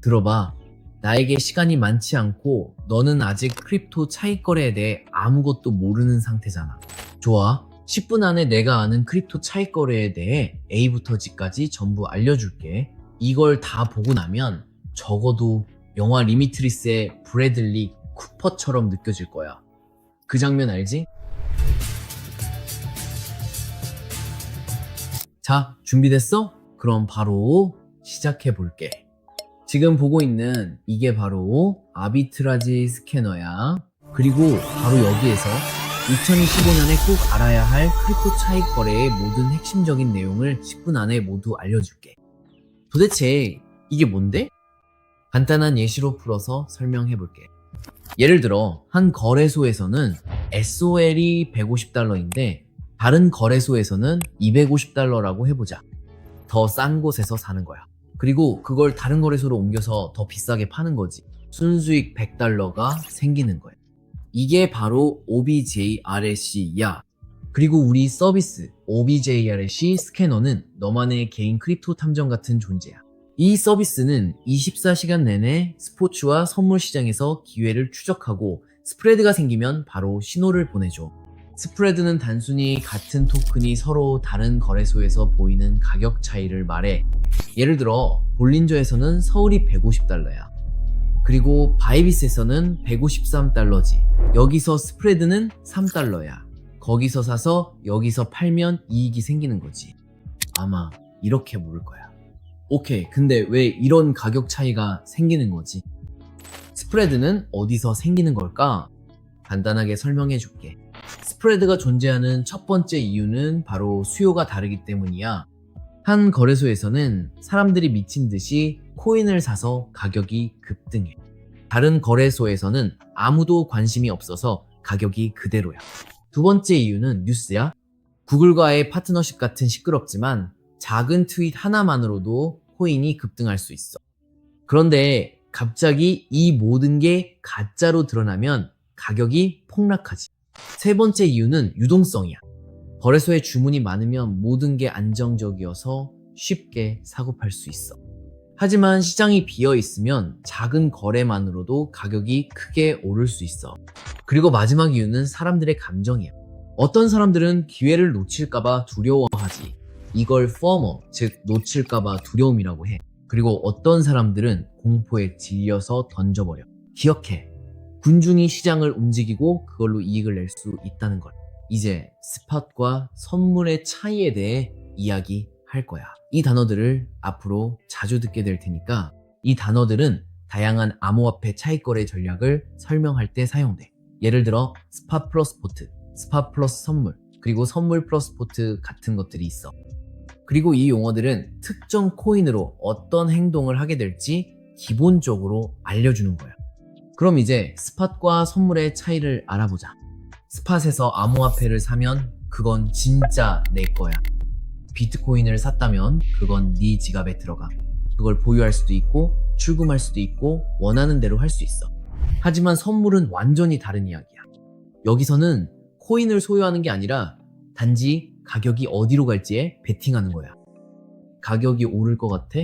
들어봐. 나에게 시간이 많지 않고 너는 아직 크립토 차익 거래에 대해 아무것도 모르는 상태잖아. 좋아. 10분 안에 내가 아는 크립토 차익 거래에 대해 A부터 G까지 전부 알려줄게. 이걸 다 보고 나면 적어도 영화 리미트리스의 브래들리 쿠퍼처럼 느껴질 거야. 그 장면 알지? 자, 준비됐어? 그럼 바로 시작해 볼게. 지금 보고 있는 이게 바로 아비트라지 스캐너야. 그리고 바로 여기에서 2015년에 꼭 알아야 할 크립토 차익 거래의 모든 핵심적인 내용을 10분 안에 모두 알려줄게. 도대체 이게 뭔데? 간단한 예시로 풀어서 설명해 볼게. 예를 들어, 한 거래소에서는 SOL이 150달러인데, 다른 거래소에서는 250달러라고 해보자. 더 싼 곳에서 사는 거야. 그리고 그걸 다른 거래소로 옮겨서 더 비싸게 파는 거지. 순수익 100달러가 생기는 거야. 이게 바로 OBJRSC야. 그리고 우리 서비스 OBJRSC 스캐너는 너만의 개인 크립토 탐정 같은 존재야. 이 서비스는 24시간 내내 스포츠와 선물 시장에서 기회를 추적하고 스프레드가 생기면 바로 신호를 보내줘. 스프레드는 단순히 같은 토큰이 서로 다른 거래소에서 보이는 가격 차이를 말해. 예를 들어 볼린저에서는 서울이 150달러야. 그리고 바이비스에서는 153달러지. 여기서 스프레드는 3달러야. 거기서 사서 여기서 팔면 이익이 생기는 거지. 아마 이렇게 모를 거야. 오케이. 근데 왜 이런 가격 차이가 생기는 거지? 스프레드는 어디서 생기는 걸까? 간단하게 설명해 줄게. 스프레드가 존재하는 첫 번째 이유는 바로 수요가 다르기 때문이야. 한 거래소에서는 사람들이 미친 듯이 코인을 사서 가격이 급등해. 다른 거래소에서는 아무도 관심이 없어서 가격이 그대로야. 두 번째 이유는 뉴스야. 구글과의 파트너십 같은 시끄럽지만 작은 트윗 하나만으로도 코인이 급등할 수 있어. 그런데 갑자기 이 모든 게 가짜로 드러나면 가격이 폭락하지. 세 번째 이유는 유동성이야. 거래소에 주문이 많으면 모든 게 안정적이어서 쉽게 사고 팔 수 있어. 하지만 시장이 비어 있으면 작은 거래만으로도 가격이 크게 오를 수 있어. 그리고 마지막 이유는 사람들의 감정이야. 어떤 사람들은 기회를 놓칠까봐 두려워하지. 이걸 FOMO, 즉 놓칠까봐 두려움이라고 해. 그리고 어떤 사람들은 공포에 질려서 던져버려. 기억해. 군중이 시장을 움직이고 그걸로 이익을 낼 수 있다는 걸. 이제 스팟과 선물의 차이에 대해 이야기할 거야. 이 단어들을 앞으로 자주 듣게 될 테니까 이 단어들은 다양한 암호화폐 차익 거래 전략을 설명할 때 사용돼. 예를 들어 스팟 플러스 포트, 스팟 플러스 선물, 그리고 선물 플러스 포트 같은 것들이 있어. 그리고 이 용어들은 특정 코인으로 어떤 행동을 하게 될지 기본적으로 알려주는 거야. 그럼 이제 스팟과 선물의 차이를 알아보자. 스팟에서 암호화폐를 사면 그건 진짜 내 거야. 비트코인을 샀다면 그건 네 지갑에 들어가. 그걸 보유할 수도 있고 출금할 수도 있고 원하는 대로 할 수 있어. 하지만 선물은 완전히 다른 이야기야. 여기서는 코인을 소유하는 게 아니라 단지 가격이 어디로 갈지에 베팅하는 거야. 가격이 오를 것 같아?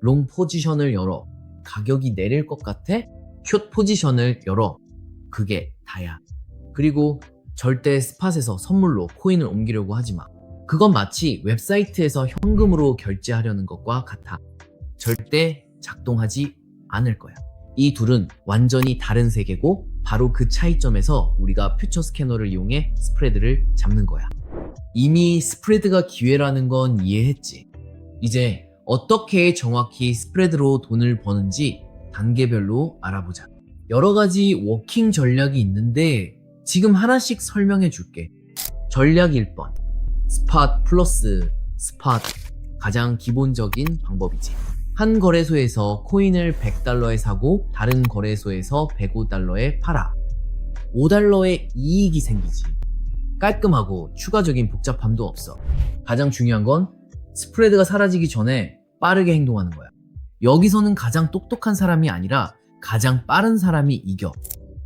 롱 포지션을 열어. 가격이 내릴 것 같아? 숏 포지션을 열어. 그게 다야. 그리고 절대 스팟에서 선물로 코인을 옮기려고 하지 마. 그건 마치 웹사이트에서 현금으로 결제하려는 것과 같아. 절대 작동하지 않을 거야. 이 둘은 완전히 다른 세계고 바로 그 차이점에서 우리가 퓨처 스캐너를 이용해 스프레드를 잡는 거야. 이미 스프레드가 기회라는 건 이해했지. 이제 어떻게 정확히 스프레드로 돈을 버는지 단계별로 알아보자. 여러 가지 워킹 전략이 있는데 지금 하나씩 설명해 줄게. 전략 1번. 스팟 플러스 스팟. 가장 기본적인 방법이지. 한 거래소에서 코인을 100달러에 사고 다른 거래소에서 105달러에 팔아. 5달러의 이익이 생기지. 깔끔하고 추가적인 복잡함도 없어. 가장 중요한 건 스프레드가 사라지기 전에 빠르게 행동하는 거야. 여기서는 가장 똑똑한 사람이 아니라 가장 빠른 사람이 이겨.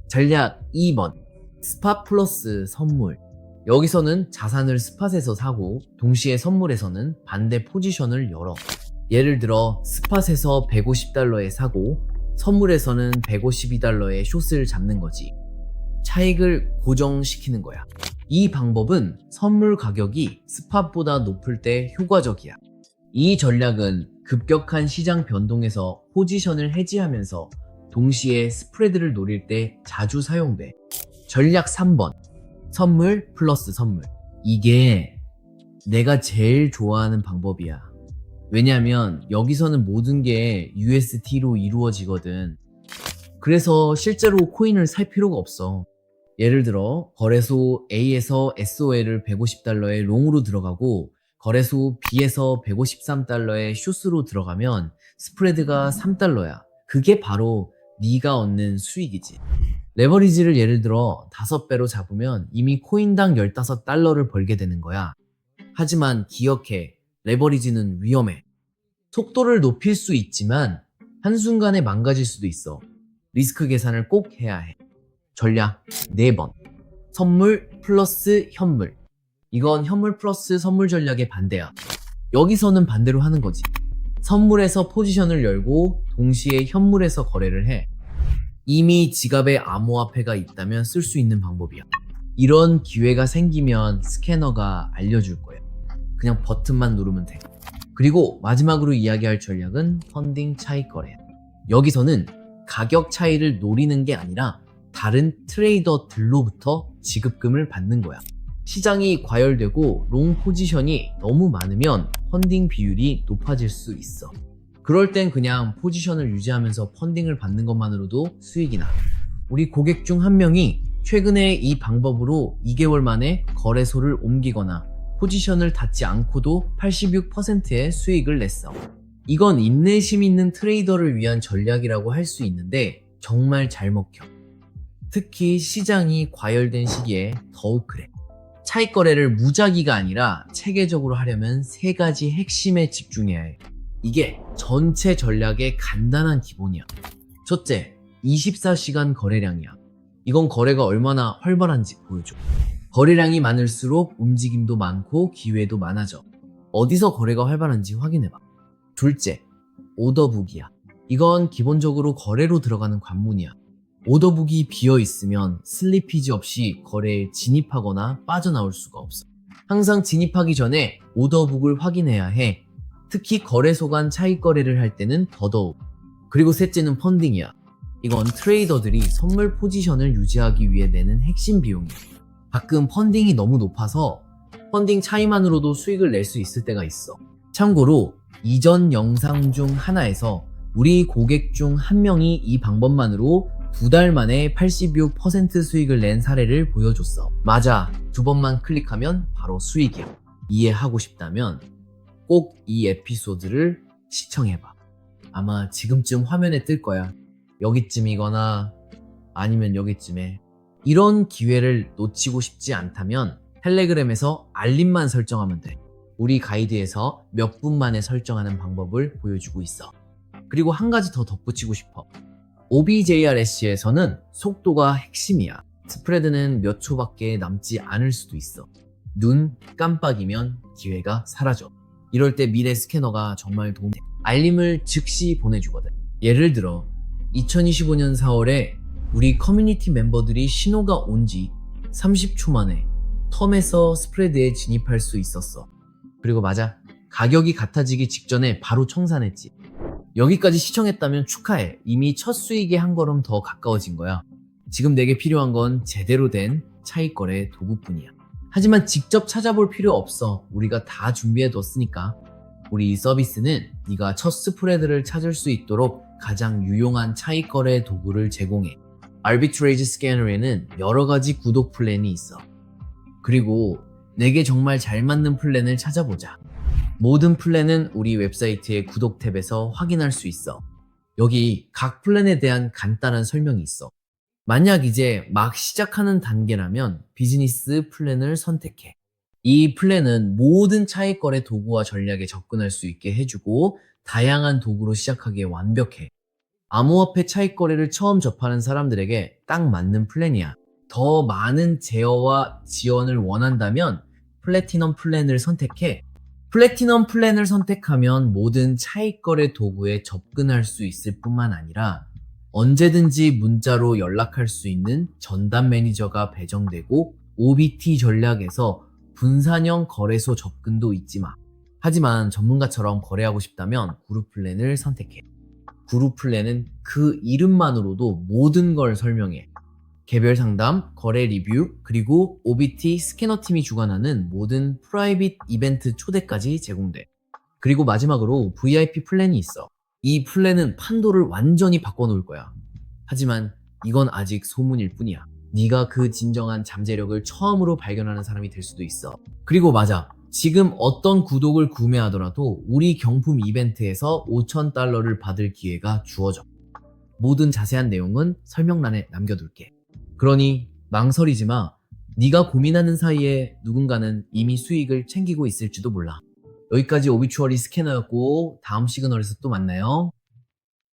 전략 2번. 스팟 플러스 선물. 여기서는 자산을 스팟에서 사고 동시에 선물에서는 반대 포지션을 열어. 예를 들어 스팟에서 150달러에 사고 선물에서는 152달러에 숏을 잡는 거지. 차익을 고정시키는 거야. 이 방법은 선물 가격이 스팟보다 높을 때 효과적이야. 이 전략은 급격한 시장 변동에서 포지션을 해지하면서 동시에 스프레드를 노릴 때 자주 사용돼. 전략 3번. 선물 플러스 선물. 이게 내가 제일 좋아하는 방법이야. 왜냐면 여기서는 모든 게 USD로 이루어지거든. 그래서 실제로 코인을 살 필요가 없어. 예를 들어 거래소 A에서 SOL을 150달러에 롱으로 들어가고 거래소 B에서 153달러에 숏으로 들어가면 스프레드가 3달러야. 그게 바로 네가 얻는 수익이지. 레버리지를 예를 들어 5배로 잡으면 이미 코인당 15달러를 벌게 되는 거야. 하지만 기억해. 레버리지는 위험해. 속도를 높일 수 있지만 한순간에 망가질 수도 있어. 리스크 계산을 꼭 해야 해. 전략 4번. 선물 플러스 현물. 이건 현물 플러스 선물 전략의 반대야. 여기서는 반대로 하는 거지. 선물에서 포지션을 열고 동시에 현물에서 거래를 해. 이미 지갑에 암호화폐가 있다면 쓸 수 있는 방법이야. 이런 기회가 생기면 스캐너가 알려줄 거야. 그냥 버튼만 누르면 돼. 그리고 마지막으로 이야기할 전략은 펀딩 차익 거래야. 여기서는 가격 차이를 노리는 게 아니라 다른 트레이더들로부터 지급금을 받는 거야. 시장이 과열되고 롱 포지션이 너무 많으면 펀딩 비율이 높아질 수 있어. 그럴 땐 그냥 포지션을 유지하면서 펀딩을 받는 것만으로도 수익이 나. 우리 고객 중 한 명이 최근에 이 방법으로 2개월 만에 거래소를 옮기거나 포지션을 닫지 않고도 86%의 수익을 냈어. 이건 인내심 있는 트레이더를 위한 전략이라고 할 수 있는데 정말 잘 먹혀. 특히 시장이 과열된 시기에 더욱 그래. 차익 거래를 무작위가 아니라 체계적으로 하려면 세 가지 핵심에 집중해야 해. 이게 전체 전략의 간단한 기본이야. 첫째, 24시간 거래량이야. 이건 거래가 얼마나 활발한지 보여줘. 거래량이 많을수록 움직임도 많고 기회도 많아져. 어디서 거래가 활발한지 확인해봐. 둘째, 오더북이야. 이건 기본적으로 거래로 들어가는 관문이야. 오더북이 비어 있으면 슬리피지 없이 거래에 진입하거나 빠져나올 수가 없어. 항상 진입하기 전에 오더북을 확인해야 해. 특히 거래소 간 차익 거래를 할 때는 더더욱. 그리고 셋째는 펀딩이야. 이건 트레이더들이 선물 포지션을 유지하기 위해 내는 핵심 비용이야. 가끔 펀딩이 너무 높아서 펀딩 차이만으로도 수익을 낼 수 있을 때가 있어. 참고로 이전 영상 중 하나에서 우리 고객 중 한 명이 이 방법만으로 두 달 만에 86% 수익을 낸 사례를 보여줬어. 맞아. 두 번만 클릭하면 바로 수익이야. 이해하고 싶다면 꼭 이 에피소드를 시청해봐. 아마 지금쯤 화면에 뜰 거야. 여기쯤이거나 아니면 여기쯤에. 이런 기회를 놓치고 싶지 않다면 텔레그램에서 알림만 설정하면 돼. 우리 가이드에서 몇 분 만에 설정하는 방법을 보여주고 있어. 그리고 한 가지 더 덧붙이고 싶어. OBJRS에서는 속도가 핵심이야. 스프레드는 몇 초밖에 남지 않을 수도 있어. 눈 깜빡이면 기회가 사라져. 이럴 때 미래 스캐너가 정말 도움돼. 알림을 즉시 보내주거든. 예를 들어 2025년 4월에 우리 커뮤니티 멤버들이 신호가 온 지 30초 만에 텀에서 스프레드에 진입할 수 있었어. 그리고 맞아. 가격이 같아지기 직전에 바로 청산했지. 여기까지 시청했다면 축하해. 이미 첫 수익에 한 걸음 더 가까워진 거야. 지금 내게 필요한 건 제대로 된 차익 거래 도구뿐이야. 하지만 직접 찾아볼 필요 없어. 우리가 다 준비해 뒀으니까. 우리 이 서비스는 네가 첫 스프레드를 찾을 수 있도록 가장 유용한 차익 거래 도구를 제공해. Arbitrage Scanner에는 여러 가지 구독 플랜이 있어. 그리고 내게 정말 잘 맞는 플랜을 찾아보자. 모든 플랜은 우리 웹사이트의 구독 탭에서 확인할 수 있어. 여기 각 플랜에 대한 간단한 설명이 있어. 만약 이제 막 시작하는 단계라면 비즈니스 플랜을 선택해. 이 플랜은 모든 차익 거래 도구와 전략에 접근할 수 있게 해주고 다양한 도구로 시작하기에 완벽해. 암호화폐 차익 거래를 처음 접하는 사람들에게 딱 맞는 플랜이야. 더 많은 제어와 지원을 원한다면 플래티넘 플랜을 선택해 플래티넘 플랜을 선택하면 모든 차익 거래 도구에 접근할 수 있을 뿐만 아니라 언제든지 문자로 연락할 수 있는 전담 매니저가 배정되고 OBT 전략에서 분산형 거래소 접근도 있지만 하지만 전문가처럼 거래하고 싶다면 그룹 플랜을 선택해. 그룹 플랜은 그 이름만으로도 모든 걸 설명해. 개별 상담, 거래 리뷰, 그리고 OBT 스캐너 팀이 주관하는 모든 프라이빗 이벤트 초대까지 제공돼. 그리고 마지막으로 VIP 플랜이 있어. 이 플랜은 판도를 완전히 바꿔놓을 거야. 하지만 이건 아직 소문일 뿐이야. 네가 그 진정한 잠재력을 처음으로 발견하는 사람이 될 수도 있어. 그리고 맞아. 지금 어떤 구독을 구매하더라도 우리 경품 이벤트에서 5,000달러를 받을 기회가 주어져. 모든 자세한 내용은 설명란에 남겨둘게. 그러니 망설이지 마. 네가 고민하는 사이에 누군가는 이미 수익을 챙기고 있을지도 몰라. 여기까지 오비추어리 스캐너였고 다음 시그널에서 또 만나요.